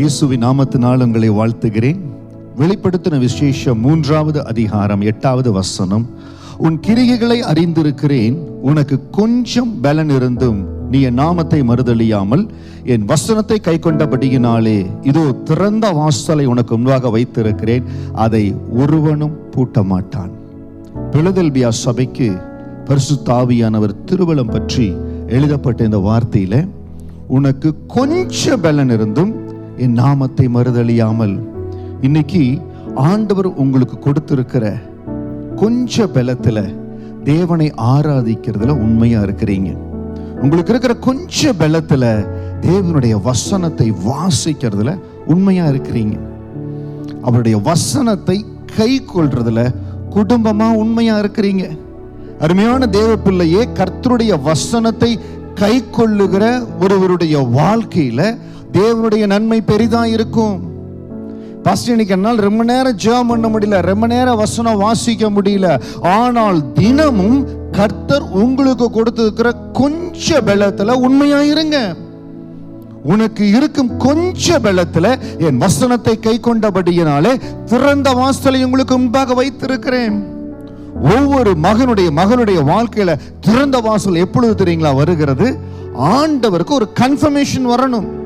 இயேசுவின் நாமத்தினால் உங்களை வாழ்த்துகிறேன். வெளிப்படுத்தின விசேஷம் மூன்றாவது அதிகாரம் எட்டாவது வசனம். உன் கிரிகைகளை அறிந்திருக்கிறேன். உனக்கு கொஞ்சம் பலன் இருந்தும் நீ என் நாமத்தை மறுதளியாமல் என் வசனத்தை கை கொண்டபடியினாலே இதோ திறந்த வாசலை உனக்கு முன்பாக வைத்திருக்கிறேன். அதை ஒருவனும் பூட்ட மாட்டான் பிளதெல்பியா சபைக்கு பரிசுத்தாவியானவர் திருவலம் பற்றி எழுதப்பட்ட இந்த வார்த்தையில உனக்கு கொஞ்ச பலன் இருந்தும் என் நாமத்தை மறுதளியாமல் இன்னைக்கு ஆண்டவர் உங்களுக்கு கொடுத்திருக்கிற கொஞ்ச பலத்தில் தேவனை ஆராதிக்கிறதுல உண்மையா இருக்கிறீங்க. உங்களுக்கு இருக்கிற கொஞ்ச பலத்தில் தேவனுடைய வசனத்தை வாசிக்கிறதுல உண்மையா இருக்கிறீங்க. அவருடைய வசனத்தை கை கொள்றதுல குடும்பமா உண்மையா இருக்கிறீங்க. அருமையான தேவ பிள்ளையே கர்த்தருடைய வசனத்தை கை கொள்ளுகிற ஒருவருடைய வாழ்க்கையில தேவனுடைய நன்மை பெரிதா இருக்கும். பாஸ்டர் இன்னைக்கு என்னால் ரொம்ப நேரம் ஜெபம் பண்ண முடியல ரொம்ப நேரம் வசனம் வாசிக்க முடியல. ஆனால் தினமும் கர்த்தர் உங்களுக்கு கொடுத்திருக்கிற கொஞ்ச பலத்துல உண்மையா இருங்க. உனக்கு இருக்கும் கொஞ்ச பலத்துல என் வசனத்தை கை கொண்டபடியினாலே திறந்த வாசலை உங்களுக்கு முன்பாக வைத்திருக்கிறேன். ஒவ்வொரு மகனுடைய மகனுடைய வாழ்க்கையில திறந்த வாசல் எப்பொழுது தெரியுங்களா வருகிறது? ஆண்டவருக்கு ஒரு கன்ஃபர்மேஷன் வரணும்.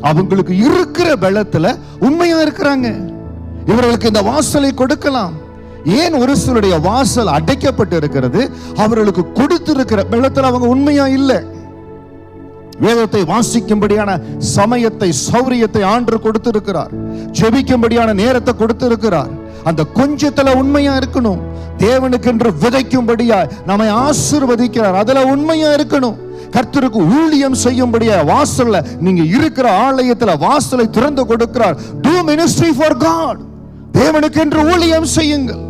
அவங்களுக்கு இருக்கிற பலத்துல உண்மையா இருக்கிறாங்க. இவர்களுக்கு இந்த வாசலை கொடுக்கலாம். ஏன் ஒரு சிலருடைய வாசல் அடைக்கப்பட்டு இருக்கிறது அவர்களுக்கு கொடுத்திருக்கிற பலத்தில் அவங்க உண்மையா இல்லை. வேதத்தை வாசிக்கும்படியான சமயத்தை சௌரியத்தை ஆண்டு கொடுத்திருக்கிறார். ஜெபிக்கும்படியான நேரத்தை கொடுத்திருக்கிறார். அந்த கொஞ்சத்துல உண்மையா இருக்கணும். தேவனுக்கென்று விதைக்கும்படியா நம்மை ஆசிர்வதிக்கிறார். அதுல உண்மையா இருக்கணும். கர்த்தருக்கு ஊழியம் செய்யும்படியா வாசல்ல நீங்க இருக்கிற ஆலயத்துல வாசலை திறந்து கொடுக்கிறார். டூ மினிஸ்ட்ரி ஃபார் காட் தேவனுக்கு என்று ஊழியம் செய்யுங்கள்.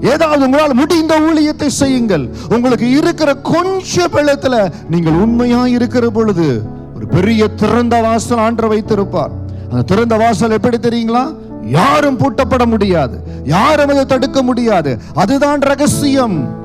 ஏதாவது உங்களால் முடிந்த ஊழியத்தை செய்யுங்கள். உங்களுக்கு இருக்கிற கொஞ்ச பலத்துல நீங்கள் உண்மையா இருக்கிற பொழுது ஒரு பெரிய திறந்த வாசல் ஆண்டு வைத்திருப்பார். அந்த திறந்த வாசல் எப்படி தெரியுங்களா? யாரும் பூட்டப்பட முடியாது. யாரும் அதை தடுக்க முடியாது. அதுதான் ரகசியம்.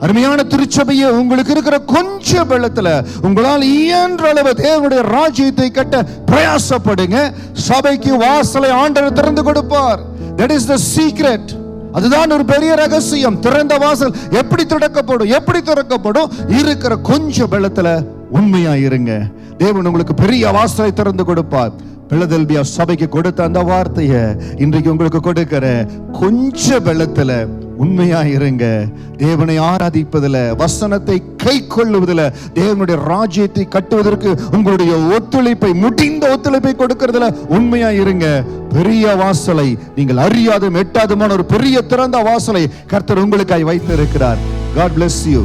அருமையான திருச்சபையை உங்களுக்கு இருக்கிற கொஞ்ச பலத்துல உங்களால் இயன்ற அளவு தேவனுடைய ராஜ்யத்தை கட்ட பிரயாசப்படுங்க. சபைக்கு வாசலை ஆண்டவர் திறந்து கொடுப்பார். தட் இஸ் த சீக்ரெட் அதுதான் ஒரு பெரிய ரகசியம். திறந்த வாசல் எப்படி திறக்கப்படும் எப்படி திறக்கப்படும்? இருக்கிற கொஞ்ச பெள்ளத்துல உண்மையா இருங்க. தேவன் உங்களுக்கு பெரிய வாசலை திறந்து கொடுப்பார். பிளதெல்பியா சபைக்கு கொடுத்த அந்த வார்த்தையை இன்றைக்கு உங்களுக்கு கொடுக்கிற கொஞ்ச பெள்ளத்துல உண்மையா இருங்க. தேவனை ஆராதிப்பதில் வசனத்தை கை கொள்ளுவதில் தேவனுடைய ராஜ்யத்தை கட்டுவதற்கு உங்களுடைய ஒத்துழைப்பை முடிந்த ஒத்துழைப்பை கொடுக்கறதுல உண்மையா இருங்க. பெரிய வாசலை நீங்கள் அறியாதும் எட்டாதுமான ஒரு பெரிய திறந்த வாசலை கர்த்தர் உங்களுக்காய் வைத்து இருக்கிறார் காட் பிளஸ் யூ